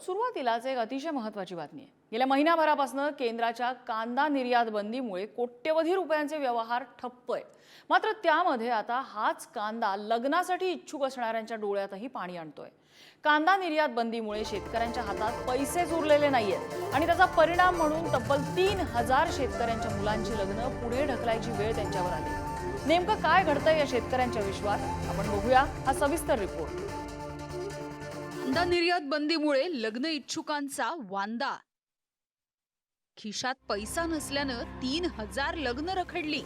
आहोत सुरुवातीलाच एक अतिशय महत्त्वाची बातमी आहे. गेल्या महिन्याभरापासून केंद्राच्या कांदा निर्यात बंदीमुळे कोट्यवधी रुपयांचे व्यवहार ठप्प आहे. मात्र त्यामध्ये आता हाच कांदा लग्नासाठी इच्छुक असणाऱ्यांच्या डोळ्यातही पाणी आणतोय. कांदा निर्यात बंदीमुळे शेतकऱ्यांच्या हातात पैसेच उरलेले नाहीयेत आणि त्याचा परिणाम म्हणून तब्बल तीन हजार शेतकऱ्यांच्या मुलांची लग्न पुढे ढकलायची वेळ त्यांच्यावर आली. नेमकं काय घडतंय या शेतकऱ्यांच्या विश्वात? आपण बघूया हा सविस्तर रिपोर्ट कांदा निर्यात बंदीमुळे लग्न इच्छुकांचा वांदा. खिशात पैसा नसल्यानं तीन हजार लग्न रखडली.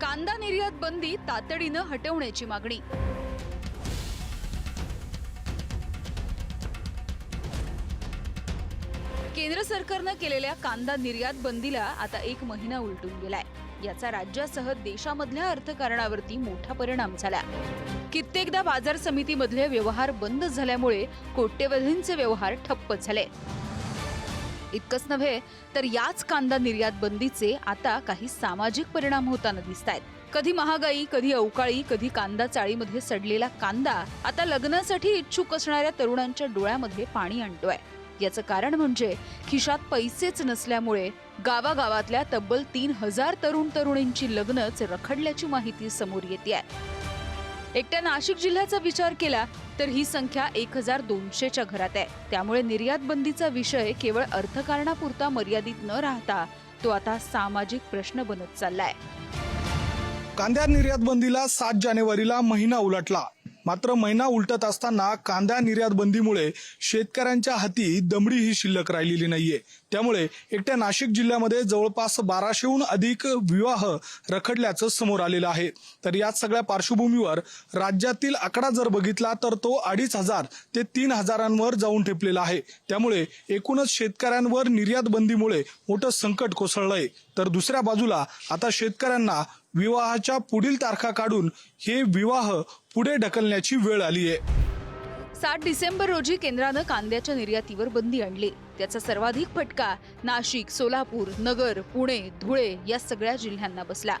कांदा निर्यात बंदी तातडीनं हटवण्याची मागणी. केंद्र सरकारनं केलेल्या कांदा निर्यात बंदीला आता एक महिना उलटून गेलाय. याचा राज्यासह देशामधल्या अर्थकारणावरती मोठा परिणाम झाला. कित्येकदा बाजार समितीमधले व्यवहार बंद झाल्यामुळे कोट्यवधींचे व्यवहार ठप्प झाले. इतकंच नव्हे तर याच कांदा निर्यात बंदीचे आता काही सामाजिक परिणाम होताना दिसत आहेत कधी महागाई कधी अवकाळी कधी कांदा चाळीमध्ये सडलेला कांदा आता लग्नासाठी इच्छुक असणाऱ्या तरुणांच्या डोळ्यामध्ये पाणी आणतोय. याचं कारण म्हणजे खिशात पैसेच नसल्यामुळे गावागावातल्या तब्बल तीन हजार तरुण तरुणींची लग्नच रखडल्याची माहिती समोर येते एकट्या नाशिक जिल्ह्याचा विचार केला तर ही संख्या एक हजार दोनशेच्या घरात आहे. त्यामुळे निर्यात बंदीचा विषय केवळ अर्थकारणापुरता मर्यादित न राहता तो आता सामाजिक प्रश्न बनत चाललाय. कांद्या निर्यात बंदीला सात जानेवारीला महिना उलटला. मात्र महिना उलटत असताना कांदा निर्यात बंदीमुळे शेतकऱ्यांच्या हाती दमडी ही शिल्लक राहिलेली नाहीये. त्यामुळे एकट्या नाशिक जिल्ह्यामध्ये जवळपास बाराशेहून अधिक विवाह रखडल्याचं समोर आलेलं आहे. तर याच सगळ्या पार्श्वभूमीवर राज्यातील आकडा जर बघितला तर तो अडीच हजार ते तीन हजारांवर जाऊन ठेपलेला आहे. त्यामुळे एकूणच शेतकऱ्यांवर निर्यात बंदीमुळे मोठं संकट कोसळलंय. तर दुसऱ्या बाजूला आता शेतकऱ्यांना विवाहाच्या पुढील तारखा काढून हे विवाह पुढे ढकलण्याची वेळ आली आहे. सात डिसेंबर रोजी केंद्रानं कांद्याच्या निर्यातीवर बंदी आणली. त्याचा सर्वाधिक फटका नाशिक सोलापूर नगर पुणे धुळे या सगळ्या जिल्ह्यांना बसला.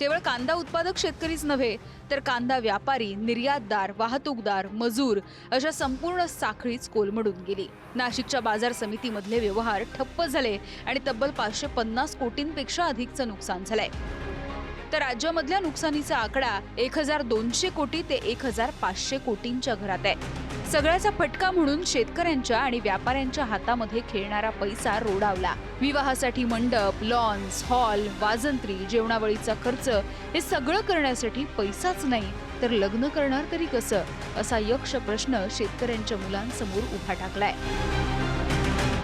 केवळ कांदा उत्पादक शेतकरीच नव्हे तर कांदा व्यापारी निर्यातदार वाहतूकदार मजूर अशा संपूर्ण साखळीच कोलमडून गेली. नाशिकच्या बाजार समितीमधले व्यवहार ठप्प झाले आणि तब्बल पाचशे पन्नास कोटींपेक्षा अधिकचं नुकसान झालंय. तर राज्यामधल्या नुकसानीचा आकडा एक हजार दोनशे कोटी ते एक हजार पाचशे कोटींच्या घरात आहे. सगळ्याचा फटका म्हणून शेतकऱ्यांच्या आणि व्यापाऱ्यांच्या हातामध्ये खेळणारा पैसा रोडावला. विवाहासाठी मंडप लॉन्स हॉल वाजंत्री जेवणावळीचा खर्च हे सगळं करण्यासाठी पैसाच नाही तर लग्न करणार तरी कसं? असा यक्ष प्रश्न शेतकऱ्यांच्या मुलांसमोर उभा टाकलाय.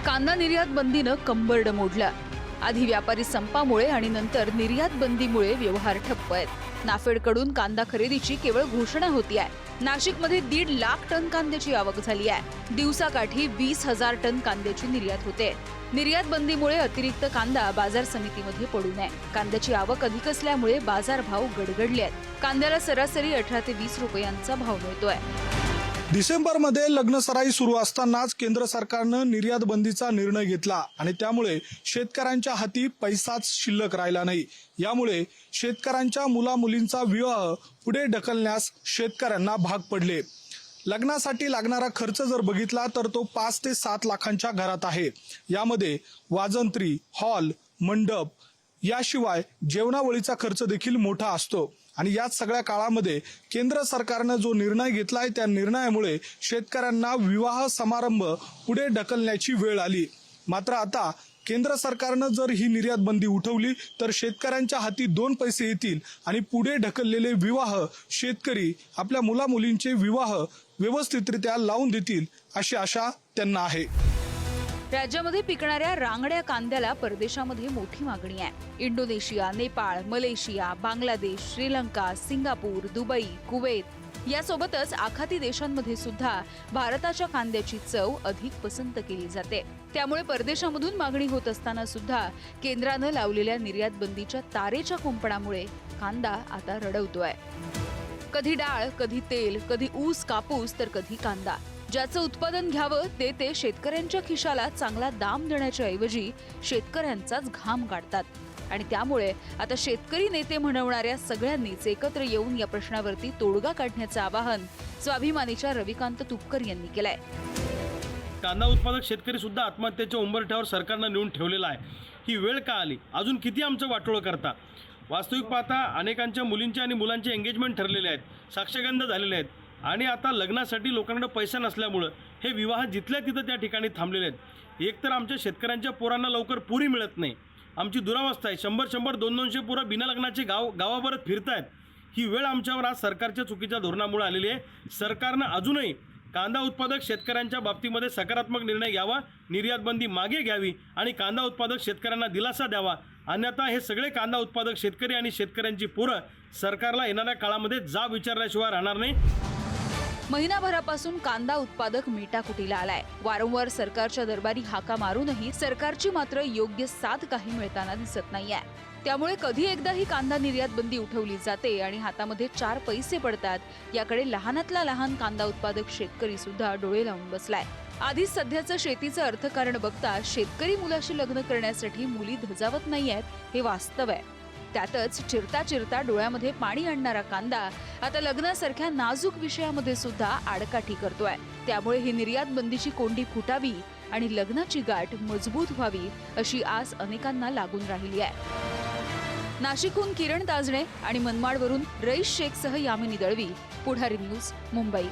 कांदा निर्यात बंदीनं कंबरड मोडलं. आधी व्यापारी संपामुळे आणि नंतर निर्यात बंदीमुळे व्यवहार ठप्प आहेत. नाफेडकडून कांदा खरेदीची केवळ घोषणा होती आहे. नाशिकमध्ये दीड लाख टन कांद्याची आवक झाली आहे. दिवसाकाठी वीस हजार टन कांद्याची निर्यात होते. निर्यात बंदीमुळे अतिरिक्त कांदा बाजार समितीमध्ये पडू नये. कांद्याची आवक अधिक असल्यामुळे बाजारभाव गडगडले आहेत. कांद्याला सरासरी अठरा ते वीस रुपयांचा भाव मिळतोय. डिसेंबरमध्ये लग्नसराई सुरू असतानाच केंद्र सरकारनं निर्यात बंदीचा निर्णय घेतला आणि त्यामुळे शेतकऱ्यांच्या हाती पैसाच शिल्लक राहिला नाही. यामुळे शेतकऱ्यांच्या मुला मुलींचा विवाह पुढे ढकलण्यास शेतकऱ्यांना भाग पडले. लग्नासाठी लागणारा खर्च जर बघितला तर तो पाच ते सात लाखांच्या घरात आहे. यामध्ये वाजंत्री हॉल मंडप याशिवाय जेवणावळीचा खर्च देखील मोठा असतो. आणि याच सगळ्या काळामध्ये केंद्र सरकारनं जो निर्णय घेतलाय त्या निर्णयामुळे शेतकऱ्यांना विवाह समारंभ पुढे ढकलण्याची वेळ आली. मात्र आता केंद्र सरकारनं जर ही निर्यात बंदी उठवली तर शेतकऱ्यांच्या हाती दोन पैसे येतील आणि पुढे ढकललेले विवाह शेतकरी आपल्या मुला मुलींचे विवाह व्यवस्थितरित्या लावून देतील अशी आशा त्यांना आहे. राज्यामध्ये पिकणाऱ्या रांगड्या कांद्याला परदेशामध्ये मोठी मागणी आहे. Indonesia Nepal Malaysia Bangladesh Sri Lanka Singapore Dubai Kuwait यासोबतच आखाती देशांमध्ये सुद्धा भारताच्या कांद्याची चव अधिक पसंत केली जाते. त्यामुळे परदेशामधून मागणी होत असताना सुद्धा केंद्रानं लावलेल्या निर्यात बंदीच्या तारेच्या कुंपणामुळे कांदा आता रडवतोय. कधी डाळ कधी तेल कधी ऊस कापूस तर कधी कांदा. ज्याचं उत्पादन घ्यावं ते ते शेतकऱ्यांच्या खिशाला चांगला दाम देण्याच्या ऐवजी शेतकऱ्यांचाच घाम काढतात आणि त्यामुळे आता शेतकरी नेते म्हणवणाऱ्या सगळ्यांनीच एकत्र येऊन या प्रश्नावरती तोडगा काढण्याचं आवाहन स्वाभिमानीच्या रविकांत तुपकर यांनी केलंय. कांदा उत्पादक शेतकरी सुद्धा आत्महत्येच्या उंबरठ्यावर सरकारनं नेऊन ठेवलेला आहे. ही वेळ का आली? अजून किती आमचं वाटोळं करता? वास्तविक पाहता अनेकांच्या मुलींचे आणि मुलांचे एंगेजमेंट ठरलेले आहेत. साक्षगंध झालेले आहेत. आणि आता लग्नासाठी लोकांकडे पैसा नसल्यामुळं हे विवाह जिथल्या तिथं त्या ठिकाणी थांबलेले आहेत. एक तर आमच्या शेतकऱ्यांच्या पोरांना लवकर पुरी मिळत नाही. आमची दुरावस्था आहे. शंभर शंभर दोन दोनशे पोरं बिना लग्नाचे गाव फिरत फिरतायत. ही वेळ आमच्यावर आज सरकारच्या चुकीच्या धोरणामुळे आलेली आहे. सरकारनं अजूनही कांदा उत्पादक शेतकऱ्यांच्या बाबतीमध्ये सकारात्मक निर्णय घ्यावा निर्यात बंदी मागे घ्यावी आणि कांदा उत्पादक शेतकऱ्यांना दिलासा द्यावा. अन्यथा हे सगळे कांदा उत्पादक शेतकरी आणि शेतकऱ्यांची पोरं सरकारला येणाऱ्या काळामध्ये जा विचारल्याशिवाय राहणार नाही. महिनाभरापासून कांदा उत्पादक मेटाकुटीला आलाय. वारंवार सरकारच्या दरबारी हाका मारूनही सरकारची मात्र योग्य साथ काही मिळताना दिसत नाहीये. त्यामुळे कधी एकदा ही कांदा निर्यात बंदी उठवली जाते आणि हातामध्ये चार पैसे पडतात याकडे लहानातला लहान कांदा उत्पादक शेतकरी सुद्धा डोळे लावून बसलाय. आधीच सध्याचं शेतीचं अर्थकारण बघता शेतकरी मुलाशी लग्न करण्यासाठी मुली धजावत नाहीयेत हे वास्तव आहे. त्यातच चिरता चिरता डोळ्यामध्ये पाणी आणणारा कांदा आता लग्नासारख्या नाजूक विषयामध्ये सुद्धा आडकाठी करतोय. त्यामुळे ही निर्यात बंदीची कोंडी फुटावी आणि लग्नाची गाठ मजबूत व्हावी अशी आस अनेकांना लागून राहिली आहे. नाशिकहून किरण ताजणे आणि मनमाडवरून रईस शेखसह यामिनी दळवी. पुढारी न्यूज मुंबई.